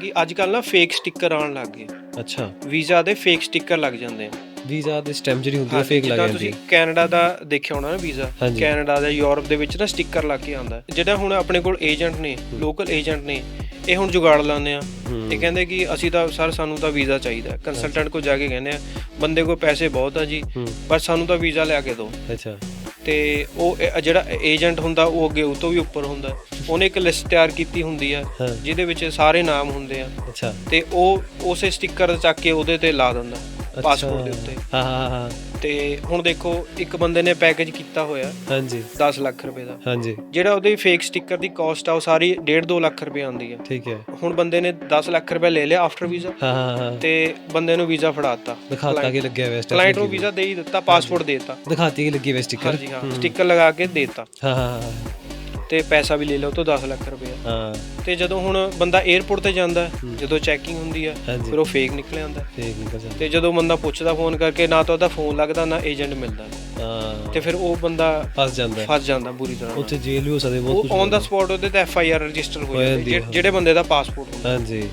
ਕਿ ਅੱਜ ਕੱਲ ਨਾ ਫੇਕ ਸਟicker ਆਉਣ ਲੱਗ ਗਏ। ਅੱਛਾ। ਵੀਜ਼ਾ ਦੇ ਫੇਕ ਸਟicker ਲੱਗ ਜਾਂਦੇ ਆ। ਵੀਜ਼ਾ ਦੇ ਸਟੈਂਪ ਜਿਹੜੀ ਹੁੰਦੀ ਹੈ ਫੇਕ ਲੱਗ ਜਿੱਦਾਂ ਜਾਂਦੀ ਤੁਸੀਂ ਕੈਨੇਡਾ ਦਾ ਦੇਖਿਆ ਹੋਣਾ ਨਾ ਵੀਜ਼ਾ ਹਾਂਜੀ। ਕੈਨੇਡਾ ਦਾ ਯੂਰਪ ਦੇ ਵਿੱਚ ਨਾ ਸਟicker ਲਾ ਕੇ ਆਉਂਦਾ। ਜਿਹੜਾ ਹੁਣ ਆਪਣੇ ਕੋਲ ਏਜੰਟ ਨੇ ਲੋਕਲ ਏਜੰਟ ਨੇ ਇਹ ਹੁਣ ਜੁਗਾੜ ਲਾਉਂਦੇ ਆ। ਇਹ ਕਹਿੰਦੇ ਕਿ ਅਸੀਂ ਤਾਂ ਸਰ ਸਾਨੂੰ ਤਾਂ ਵੀਜ਼ਾ ਚਾਹੀਦਾ ਕੰਸਲਟੈਂਟ ਕੋਲ ਜਾ ਕੇ ਕਹਿੰਦੇ ਆ ਬੰਦੇ ਕੋਲ ਪੈਸੇ ਬਹੁਤ ਆ ਜੀ ਹੂੰ। ਪਰ ਸਾਨੂੰ ਤਾਂ ਵੀਜ਼ਾ ਲਿਆ ਕੇ ਦਿਓ। ਅੱਛਾ। ਤੇ ਉਹ ਇਹ ਜਿਹੜਾ ਏਜੰਟ ਹੁੰਦਾ ਉਹ ਅੱਗੇ ਉਹ ਤੋਂ ਵੀ ਉੱਪਰ ਹੁੰਦਾ। ਉਹਨੇ ਇੱਕ ਲਿਸਟ ਤਿਆਰ ਕੀਤੀ ਹੁੰਦੀ ਆ ਹਾਂ। ਜਿਹਦੇ ਵਿੱਚ ਸਾਰੇ ਨਾਮ ਹੁੰਦੇ ਆ। ਅੱਛਾ। ਤੇ ਉਹ ਉਸੇ ਸਟicker ਚੱਕ ਕੇ ਉਹਦੇ ਤੇ ਲਾ ਦਿੰਦਾ। ਪਾਸਪੋਰਟ ਦੇ ਉੱਤੇ। ਹਾਂ ਹਾਂ ਹਾਂ ਤੇ ਹੁਣ ਦੇਖੋ ਇੱਕ ਬੰਦੇ ਨੇ ਪੈਕੇਜ ਕੀਤਾ ਹੋਇਆ ਹਾਂਜੀ। 10 ਲੱਖ ਰੁਪਏ ਦਾ। ਹਾਂਜੀ। ਜਿਹੜਾ ਉਹਦੇ ਫੇਕ ਸਟicker ਦੀ ਕਾਸਟ ਆ ਉਹ ਸਾਰੀ 1.5 2 ਲੱਖ ਰੁਪਏ ਆਉਂਦੀ ਆ। ਠੀਕ ਹੈ। ਹੁਣ ਬੰਦੇ ਨੇ 10 ਲੱਖ ਰੁਪਏ ਲੈ ਲਿਆ ਆਫਟਰ ਵੀਜ਼ਾ ਹਾਂ ਹਾਂ ਹਾਂ। ਤੇ ਬੰਦੇ ਨੂੰ ਵੀਜ਼ਾ ਫੜਾਤਾ। ਦਿਖਾਤਾ ਕਿ ਲੱਗਿਆ ਹੋਇਆ ਕਲਾਇੰਟ ਨੂੰ ਵੀਜ਼ਾ ਦੇ ਹੀ ਦਿੱਤਾ ਪਾਸਪੋਰਟ ਦੇ ਦਿੱਤਾ। ਦਿਖਾਤੀ ਕਿ ਲੱਗੀ ਹੋਈ ਸਟicker ਹਾਂਜੀ ਹਾਂ। ਸਟicker ਲਗਾ ਕੇ ਦੇ ਦਿੱਤਾ। ਹਾਂ ਹਾਂ ਹਾਂ, ਤੇ ਪੈਸਾ ਵੀ ਲੈ ਉਹ ਤੋਂ 10 ਲੱਖ ਰੁਪਏ ਹਾਂ। ਤੇ ਜਦੋਂ ਹੁਣ ਬੰਦਾ 에어ਪੋਰਟ ਤੇ ਜਾਂਦਾ ਹੈ, ਜਦੋਂ ਚੈਕਿੰਗ ਹੁੰਦੀ ਆ ਹਾਂਜੀ। ਫਿਰ ਉਹ ਫੇਕ ਨਿਕਲ ਆਉਂਦਾ। ਫੇਕ ਨਿਕਲ ਜਾਂਦਾ। ਤੇ ਜਦੋਂ ਬੰਦਾ ਪੁੱਛਦਾ ਫੋਨ ਕਰਕੇ ਨਾ ਤਾਂ ਉਹਦਾ ਫੋਨ ਲੱਗਦਾ ਨਾ ਏਜੰਟ ਮਿਲਦਾ। ਹਾਂ। ਤੇ ਫਿਰ ਉਹ ਬੰਦਾ ਫਸ ਜਾਂਦਾ। ਹੈ। ਫਸ ਜਾਂਦਾ ਬੁਰੀ ਤਰ੍ਹਾਂ ਨਾਲ। ਉੱਥੇ ਜੇਲ੍ਹ ਵੀ ਹੋ ਸਕਦੀ ਬਹੁਤ ਉਹ ਕੁਝ ਔਨ ਦਾ ਸਪੌਟ ਉਹਦੇ ਤੇ ਐਫ ਆਈ ਆਰ ਰਜਿਸਟਰ ਹੋ ਹੋ ਜਾਂਦੀ ਜਾਂਦੀ ਹੈ, ਜਿਹੜੇ ਬੰਦੇ ਦਾ ਪਾਸਪੋਰਟ ਹੁੰਦਾ। ਹਾਂਜੀ।